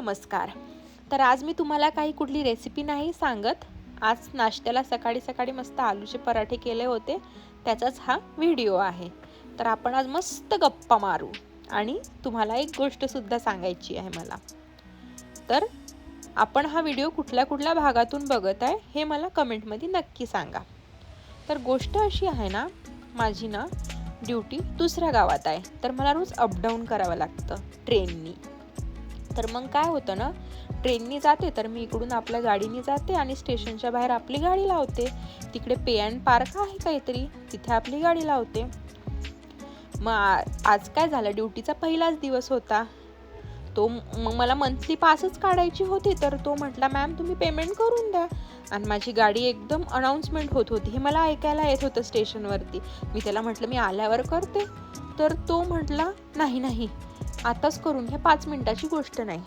नमस्कार. तर आज मी तुम्हाला काही कुठली रेसिपी नाही सांगत. आज नाश्त्याला सकाळी सकाळी मस्त आलूचे पराठे केले होते. त्याचाच हा व्हिडिओ आहे. तर आपण आज मस्त गप्पा मारू. आणि तुम्हाला एक गोष्टसुद्धा सांगायची आहे मला. तर आपण हा व्हिडिओ कुठल्या कुठल्या भागातून बघत आहे हे मला कमेंटमध्ये नक्की सांगा. तर गोष्ट अशी आहे ना माझी ना ड्युटी दुसऱ्या गावात आहे. तर मला रोज अपडाऊन करावं लागतं ट्रेननी तर मग काय होतं ना ट्रेननी जाते तर मी इकडून आपल्या गाडीने जाते आणि स्टेशनच्या बाहेर आपली गाडी लावते. तिकडे पे अँड पार्क आहे काहीतरी तिथे आपली गाडी लावते. मग आज काय झालं? ड्युटीचा पहिलाच दिवस होता. तो मग मला मंथली पासच काढायची होती तर तो म्हटला मॅम तुम्ही पेमेंट करून द्या. आणि माझी गाडी एकदम अनाऊन्समेंट होत होती. हे मला ऐकायला येत होतं स्टेशनवरती. मी त्याला म्हटलं मी आल्यावर करते. तर तो म्हटला नाही नाही. आताच करून घ्या पाच मिनिटाची गोष्ट नाही.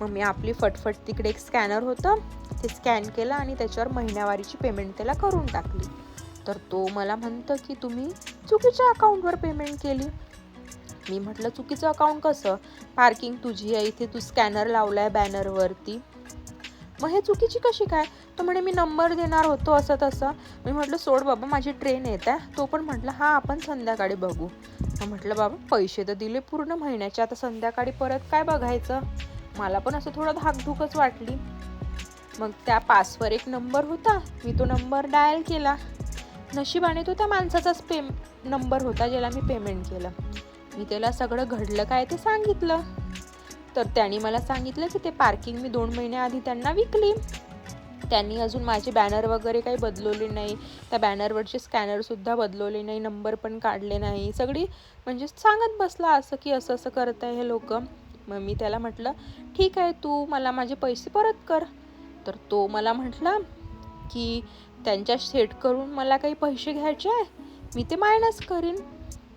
मग मी आपली फटफट तिकडे एक स्कॅनर होतं ते स्कॅन केलं आणि त्याच्यावर महिन्यावारीची पेमेंट त्याला करून टाकली. तर तो मला म्हणतं की तुम्ही चुकीच्या अकाउंटवर पेमेंट केली. मी म्हटलं चुकीचं अकाउंट कसं? पार्किंग तुझी आहे इथे तू स्कॅनर लावला आहे बॅनरवरती. मग हे चुकीची कशी काय? तो म्हणे मी नंबर देणार होतो असं तसं. मी म्हटलं सोड बाबा माझी ट्रेन येत आहे. तो पण म्हटलं हां आपण संध्याकाळी बघू. मग म्हटलं बाबा पैसे तर दिले पूर्ण महिन्याचे आता संध्याकाळी परत काय बघायचं? मला पण असं थोडं धाकधूकच वाटली. मग त्या पासवर एक नंबर होता मी तो नंबर डायल केला. नशिबाने तो त्या माणसाचाच पे नंबर होता ज्याला मी पेमेंट केलं. मी त्याला सगळं घडलं काय ते सांगितलं. तर त्याने मला सांगितलं की ते पार्किंग मी दोन महिन्याआधी त्यांना विकली. त्यांनी अजून माझे बॅनर वगैरे काही बदलवले नाही. त्या बॅनरवरचे स्कॅनरसुद्धा बदलवले नाही. नंबर पण काढले नाही. सगळी म्हणजे सांगत बसला असं की असं असं करत आहे हे लोक. मग मी त्याला म्हटलं ठीक आहे तू मला माझे पैसे परत कर. तर तो मला म्हटला की त्यांच्या सेट करून मला काही पैसे घ्यायचे आहे? मी ते मायनस करीन.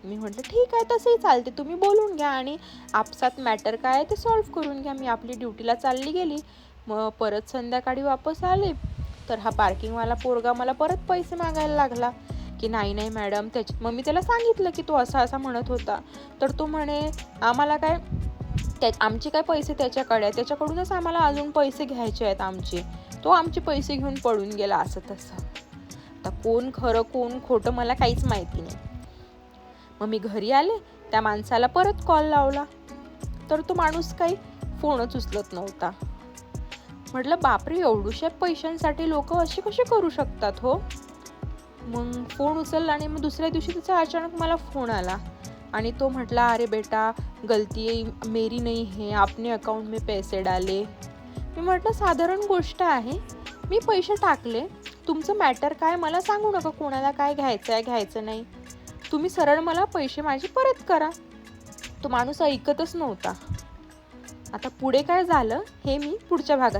मी म्हटलं ठीक आहे तसंही चालते. तुम्ही बोलून घ्या आणि आपसात मॅटर काय आहे ते सॉल्व्ह करून घ्या. मी आपली ड्युटीला चालली गेली. मग परत संध्याकाळी वापस आले. तर हा पार्किंगवाला पोरगा मला परत पैसे मागायला लागला. की नाही नाही मॅडम त्याच्या मग मी त्याला सांगितलं की तो असा असा म्हणत होता. तर तो म्हणे आम्हाला काय त्या आमचे काय पैसे त्याच्याकडे आहे त्याच्याकडूनच आम्हाला अजून पैसे घ्यायचे आहेत आमचे. तो आमचे पैसे घेऊन पळून गेला असं तसं. आता कोण खरं कोण खोटं मला काहीच माहिती नाही. मग मी घरी आले त्या माणसाला परत कॉल लावला. तर तो माणूस काही फोनच उचलत नव्हता. म्हटलं बापरे एवढूशा पैशांसाठी लोक असे कसे करू शकतात हो? मग फोन उचलला आणि मग दुसऱ्या दिवशी त्याचा अचानक मला फोन आला आणि तो म्हटला अरे बेटा गलती आहे मेरी नाही है आपने अकाउंट में पैसे डाले. मी म्हटलं साधारण गोष्ट आहे मी पैसे टाकले तुमचं मॅटर काय मला सांगू नका कोणाला काय घ्यायचं आहे घ्यायचं नाही. तुम्ही सरळ मला पैसे माझे परत करा. तो माणूस ऐकतच नव्हता. आता पुढे काय झालं हे मी पुढच्या भागात